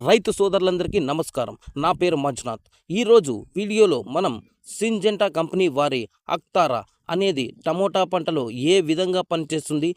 రైతు సోదరులందరికీ నమస్కారం. నా పేరు మంజునాథ్. ఈరోజు వీడియోలో మనం సింజెంటా కంపెనీ వారి అక్తారా అనేది టమోటా పంటలో ఏ విధంగా పనిచేస్తుంది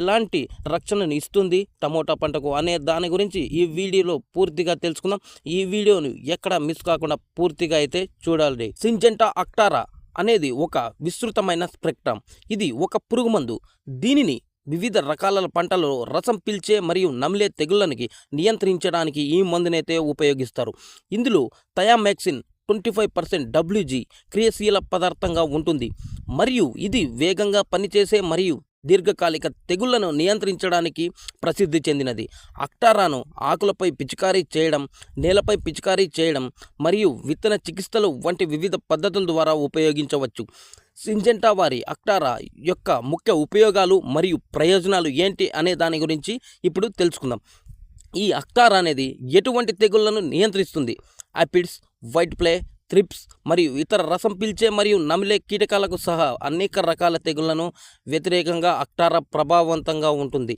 ఎలాంటి రక్షణను ఇస్తుంది టమోటా పంటకు అనే దాని గురించి ఈ వీడియోలో పూర్తిగా తెలుసుకుందాం. ఈ వీడియోను ఎక్కడ మిస్ కాకుండా పూర్తిగా అయితే చూడాలి. సింజెంటా అక్టారా అనేది ఒక విస్తృతమైన స్పెక్ట్రమ్ ఇది ఒక పురుగుమందు దీనిని వివిధ రకాల పంటలలో రసం పీల్చే మరియు నమిలే తెగుళ్ళనికి నియంత్రించడానికి ఈ మందునైతే ఉపయోగిస్తారు. ఇందులో thiamethoxam twenty five percent WG క్రియాశీల పదార్థంగా ఉంటుంది. మరియు ఇది వేగంగా పనిచేసే మరియు దీర్ఘకాలిక తెగుళ్ళను నియంత్రించడానికి ప్రసిద్ధి చెందినది. అక్టారాను ఆకులపై పిచికారీ చేయడం నేలపై పిచికారీ చేయడం మరియు విత్తన చికిత్సలు వంటి వివిధ పద్ధతుల ద్వారా ఉపయోగించవచ్చు. సింజెంటా వారి అక్టారా యొక్క ముఖ్య ఉపయోగాలు మరియు ప్రయోజనాలు ఏంటి అనే దాని గురించి ఇప్పుడు తెలుసుకుందాం. ఈ అక్టారా అనేది ఎటువంటి తెగుళ్ళను నియంత్రిస్తుంది? ఆపిడ్స్ వైట్ ప్లే త్రిప్స్ మరియు ఇతర రసం పీల్చే మరియు నమిలే కీటకాలకు సహా అనేక రకాల తెగుళ్ళను వ్యతిరేకంగా అక్టారా ప్రభావవంతంగా ఉంటుంది.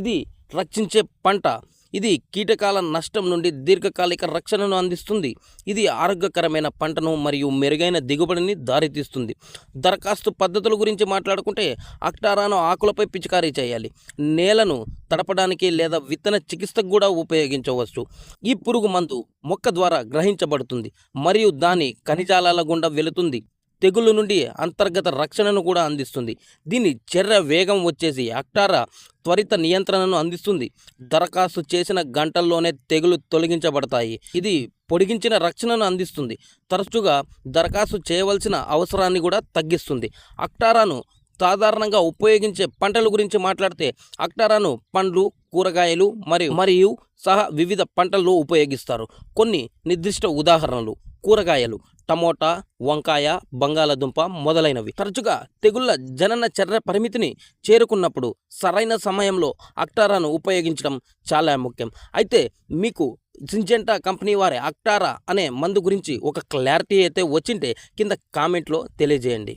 ఇది రక్షించే పంట ఇది కీటకాల నష్టం నుండి దీర్ఘకాలిక రక్షణను అందిస్తుంది. ఇది ఆరోగ్యకరమైన పంటను మరియు మెరుగైన దిగుబడిని దారితీస్తుంది. దరఖాస్తు పద్ధతుల గురించి మాట్లాడుకుంటే అక్టారాను ఆకులపై పిచికారీ చేయాలి. నేలను తడపడానికి లేదా విత్తన చికిత్సకు కూడా ఉపయోగించవచ్చు. ఈ పురుగు మందు మొక్క ద్వారా గ్రహించబడుతుంది మరియు దాని ఖనిజాలాల గుండా వెళుతుంది. తెగులు నుండి అంతర్గత రక్షణను కూడా అందిస్తుంది. దీని చర్య వేగం వచ్చేసి అక్టారా త్వరిత నియంత్రణను అందిస్తుంది. దరఖాస్తు చేసిన గంటల్లోనే తెగులు తొలగించబడతాయి. ఇది పొడిగించిన రక్షణను అందిస్తుంది. తరచుగా దరఖాస్తు చేయవలసిన అవసరాన్ని కూడా తగ్గిస్తుంది. అక్టారాను సాధారణంగా ఉపయోగించే పంటల గురించి మాట్లాడితే అక్టారాను పండ్లు కూరగాయలు మరియు మరియు సహా వివిధ పంటల్లో ఉపయోగిస్తారు. కొన్ని నిర్దిష్ట ఉదాహరణలు. కూరగాయలు టమోటా వంకాయ బంగాళదుంప మొదలైనవి. తరచుగా తెగుళ్ళ జనన చర్య పరిమితిని చేరుకున్నప్పుడు సరైన సమయంలో అక్టారాను ఉపయోగించడం చాలా ముఖ్యం. అయితే మీకు సింజెంటా కంపెనీ వారి అక్టారా అనే మందు గురించి ఒక క్లారిటీ అయితే వచ్చింటే కింద కామెంట్లో తెలియజేయండి.